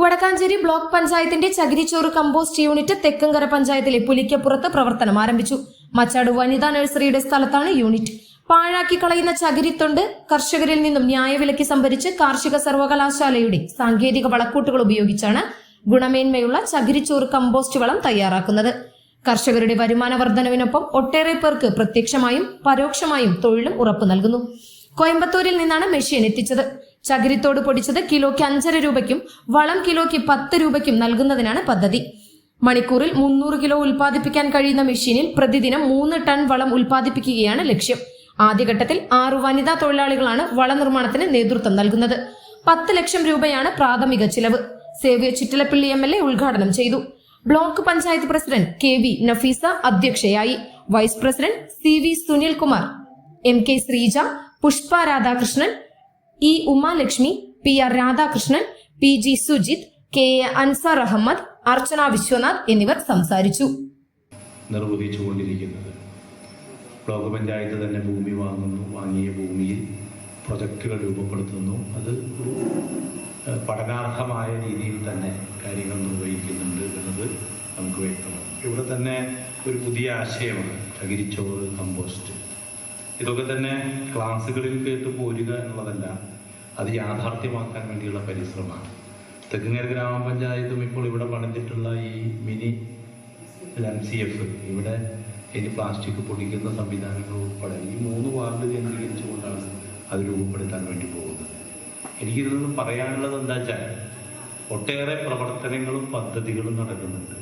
Vadakkanchery block പഞ്ചായത്തിന്റെ ചകിരിച്ചോറ് compost unit Thekkankara പഞ്ചായത്തിലെ പുലിക്കപ്പുറത്ത് പ്രവർത്തനം ആരംഭിച്ചു. മച്ചാട് വനിതാ നഴ്സറിയുടെ സ്ഥലത്താണ് യൂണിറ്റ്. പാഴാക്കി കളയുന്ന ചകിരിത്തൊണ്ട് കർഷകരിൽ നിന്നും ന്യായവിലയ്ക്ക് സംഭരിച്ച് കാർഷിക സർവകലാശാലയുടെ സാങ്കേതിക വളക്കൂട്ടുകൾ ഉപയോഗിച്ചാണ് ഗുണമേന്മയുള്ള ചകിരിച്ചോറ് കമ്പോസ്റ്റ് വളം തയ്യാറാക്കുന്നത്. കർഷകരുടെ വരുമാന വർധനവിനൊപ്പം ഒട്ടേറെ പേർക്ക് പ്രത്യക്ഷമായും പരോക്ഷമായും തൊഴിലും ഉറപ്പു നൽകുന്നു. കോയമ്പത്തൂരിൽ നിന്നാണ് മെഷീൻ എത്തിച്ചത്. ചകിരിത്തോട് പൊടിച്ചത് കിലോയ്ക്ക് അഞ്ചര രൂപയ്ക്കും വളം കിലോയ്ക്ക് പത്ത് രൂപയ്ക്കും നൽകുന്നതിനാണ് പദ്ധതി. മണിക്കൂറിൽ മുന്നൂറ് കിലോ ഉൽപ്പാദിപ്പിക്കാൻ കഴിയുന്ന മെഷീനിൽ പ്രതിദിനം മൂന്ന് ടൺ വളം ഉൽപ്പാദിപ്പിക്കുകയാണ് ലക്ഷ്യം. ആദ്യഘട്ടത്തിൽ ആറു വനിതാ തൊഴിലാളികളാണ് വള നിർമ്മാണത്തിന് നേതൃത്വം നൽകുന്നത്. പത്ത് ലക്ഷം രൂപയാണ് പ്രാഥമിക ചിലവ്. സേവ്യ ചിറ്റലപ്പിള്ളി എം എൽ എ ഉദ്ഘാടനം ചെയ്തു. Block panchayat president K V Nafeesa അധ്യക്ഷയായി. Vice president C V Sunilkumar M K Sreeja Pushpa Radhakrishnan E Umalakshmi P R Radhakrishnan P G Sujith K A Ansar Ahammed Archana Viswanath എന്നിവർ സംസാരിച്ചു. നിർവഹിച്ചുകൊണ്ടിരിക്കുന്നത്. Block panchayat തന്നെ ഭൂമി വാങ്ങുന്നു വാങ്ങിയ ഭൂമിയിൽ പ്രൊജക്റ്റുകൾ രൂപപ്പെടുത്തുന്നു. അത് പഠനാർഹമായ രീതിയിൽ തന്നെ കാര്യങ്ങൾ നിർവഹിക്കുന്നുണ്ട് എന്നത് നമുക്ക് വ്യക്തമാണ്. ഇവിടെ തന്നെ ഒരു പുതിയ ആശയമാണ് ചകിരിച്ചോറ് കമ്പോസ്റ്റ്. ഇതൊക്കെ തന്നെ ക്ലാസ്സുകളിൽ കേട്ട് പോരുക എന്നുള്ളതല്ല അത് യാഥാർത്ഥ്യമാക്കാൻ വേണ്ടിയുള്ള പരിശ്രമമാണ്. തെക്കുങ്ങര ഗ്രാമപഞ്ചായത്തും ഇപ്പോൾ ഇവിടെ പണിഞ്ഞിട്ടുള്ള ഈ മിനി എം സി എഫ് ഇവിടെ ഇനി പ്ലാസ്റ്റിക് പൊടിക്കുന്ന സംവിധാനങ്ങൾ ഉൾപ്പെടെ ഈ മൂന്ന് വാർഡ് കേന്ദ്രീകരിച്ചുകൊണ്ടാണ് അത് രൂപപ്പെടുത്താൻ വേണ്ടി പോകുന്നത്. എനിക്കിതിൽ നിന്ന് പറയാനുള്ളത് എന്താ വെച്ചാൽ ഒട്ടേറെ പ്രവർത്തനങ്ങളും പദ്ധതികളും നടക്കുന്നുണ്ട്.